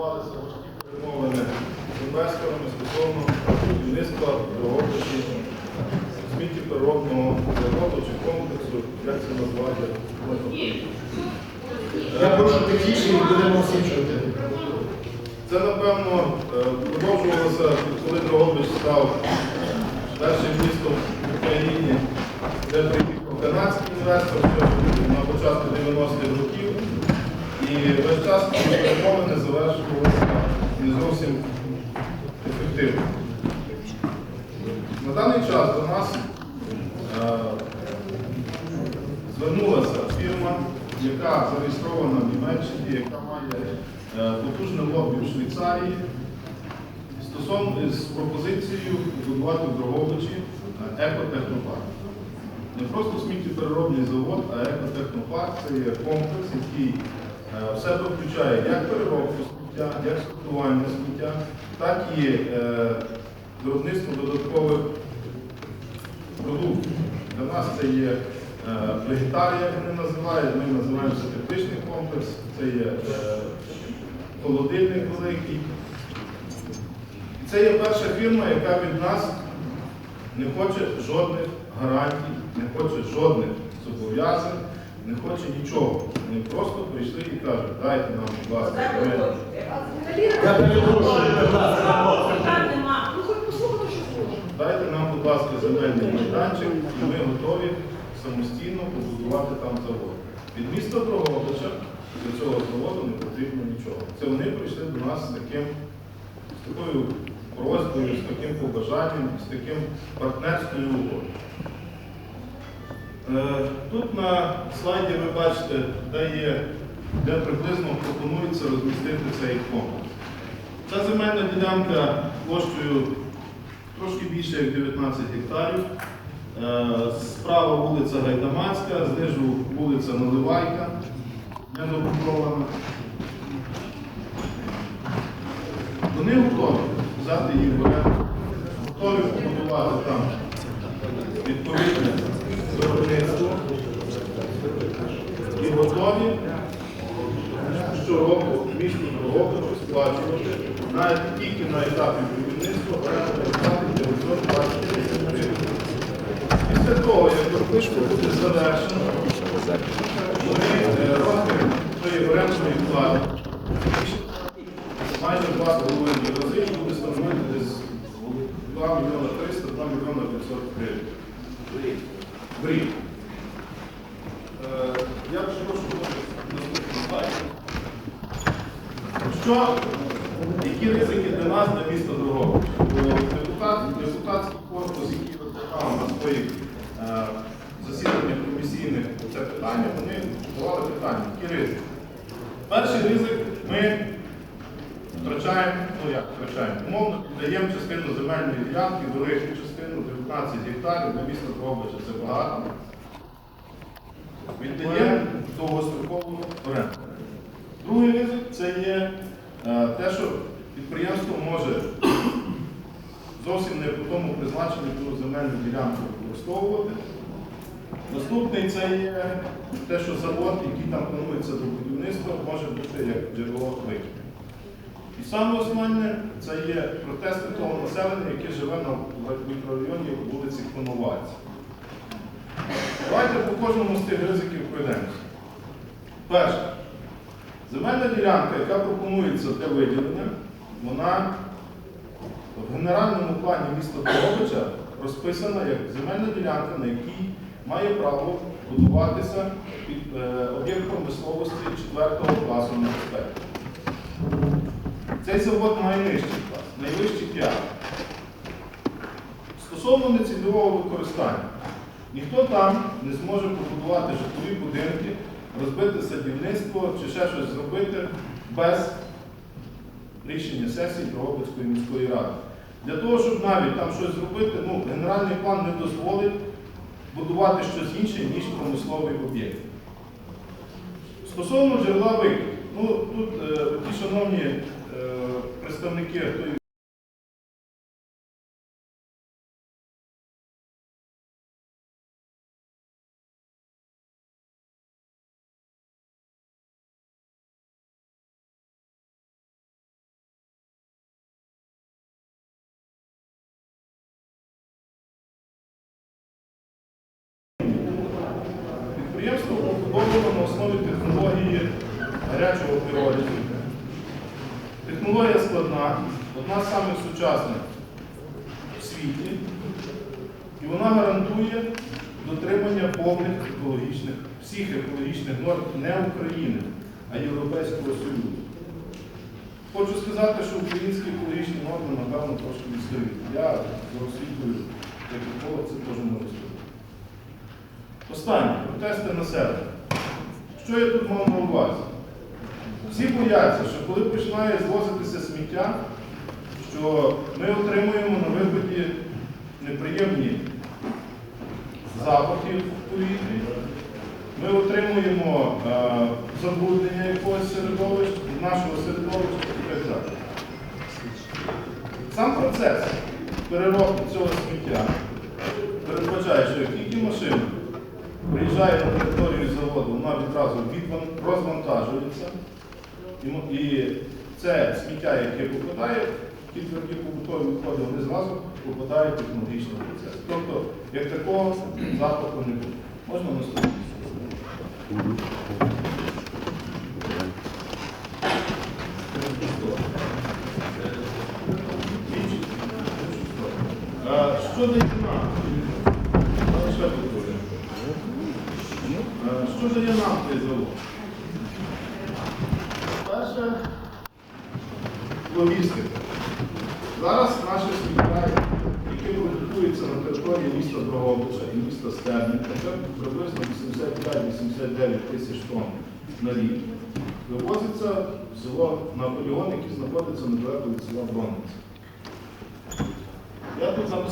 відбувалися важкі перемовини з інвесторами стосовно будівництва Дрогобичі сміттєпереробного заводу чи комплексу, як це назвати. Я прошу тихіше і будемо чути. Це, напевно, е, продовжувалося, коли Дрогобич став першим містом в Україні, де приїхав канадський інвестор на початку 90-х років. І весь час перемовини завершувалися не зовсім ефективно. На даний час до нас е, звернулася фірма, яка зареєстрована в Німеччині, яка має е, потужне лобі в Швейцарії, стосовно з пропозицією побудувати в Дрогобичі е, екотехнопарк. Не просто сміттєпереробний завод, а екотехнопарк це є комплекс, який е, в себе включає як переробку сміття, як сортування сміття, так і е, виробництво додаткових продуктів. Для нас це є е, вегетарія, як вони називають, ми називаємо це тепличний комплекс, це є холодильник великий. І це є перша фірма, яка від нас не хоче жодних гарантій, не хоче жодних зобов'язань, не хоче нічого. Вони просто прийшли і кажуть, дайте нам, будь ласка, земельну Я перепрошую, будь ласка. Ну хоч послухати, що хочеш. Дайте нам, будь ласка, земельний майданчик, і ми готові самостійно побудувати там завод. Від міста Дрогобича до цього заводу не потрібно нічого. Це вони прийшли до нас з таким, з такою просьбою, з таким побажанням, з таким партнерською угодою. Е, Тут на слайді ви бачите, де є, де приблизно пропонується розмістити цей комплекс. Ця земельна ділянка площею трошки більше як 19 гектарів. Е, Справа вулиця Гайдамацька, знизу вулиця Наливайка, недобудована. Вони готові взяти її в готові побудувати там відповідне виробництво і готові щороку місто Дрогобичу сплачувати навіть тільки на етапі будівництва оренду плати 920 тисяч гривень. Після того, як пропишку буде завершено, вони е, розмір тої орендної плати майже 2,5 рази буде становити десь 2 мільйона 300, 2 мільйона 500 гривень. В рік. Е, Я вже прошу наступний слайд. Що, які ризики для нас, для міста Дрогобич? Бо Депутат, депутатський корпус, який викликав на своїх е, засіданнях комісійних це питання, вони задавали питання, які ризики. Перший ризик ми втрачаємо, ну як втрачаємо, умовно даємо частину земельної ділянки, велику частину, 19 гектарів для міста Дрогобича, це багато. Віддаємо довгострокову оренду. Другий ризик це є те, що підприємство може зовсім не по тому призначенню ту земельну ділянку використовувати. Наступний це є те, що завод, який там планується до будівництва, може бути як джерело викиду. І саме основне це є протести того населення, яке живе на мікрорайоні вулиці Коновальця. Давайте по кожному з тих ризиків пройдемося. Перше. Земельна ділянка, яка пропонується для виділення, вона в генеральному плані міста Дрогобича розписана як земельна ділянка, на якій має право будуватися під е, об'єкт промисловості 4 класу небезпеки. Цей завод має нижчий клас, найвищий 5. Стосовно нецільового використання, ніхто там не зможе побудувати житлові будинки, розбити садівництво чи ще щось зробити без рішення сесії Дрогобицької міської ради. Для того, щоб навіть там щось зробити, ну, генеральний план не дозволить будувати щось інше, ніж промисловий об'єкт. Стосовно джерела викиду, ну тут е, ті шановні е, представники, хто основі технології гарячого піролізу. Технологія складна, одна з самих сучасних в світі, і вона гарантує дотримання повних екологічних, всіх екологічних норм не України, а Європейського Союзу. Хочу сказати, що українські екологічні норми, напевно, трошки відстають. Я освітою, як еколог, це теж можу сказати. Останнє протести населення. Що я тут мав на увазі? Всі бояться, що коли починає звозитися сміття, що ми отримуємо на виході неприємні запахи в повітрі, ми отримуємо е, забруднення якогось середовища, нашого середовища і так далі. Сам процес переробки цього сміття передбачає, що як тільки машина приїжджає на територію заводу, вона відразу розвантажується. І це сміття, яке попадає, ті тверді побутові відходи, вони зразу попадають в технологічний процес. Тобто, як такого запаху не буде. Можна наступний? Е, Що дає нам? Е, ще тут буде. Е, Що дає нам цей завод? Перше, логістика. Зараз наші сміття, які продукуються на території міста Дрогобича і міста Стернівка, це приблизно 85-89 тисяч тонн на рік, вивозиться в село на полігон, який знаходиться недалеко від села Бронниця. Я тут написав.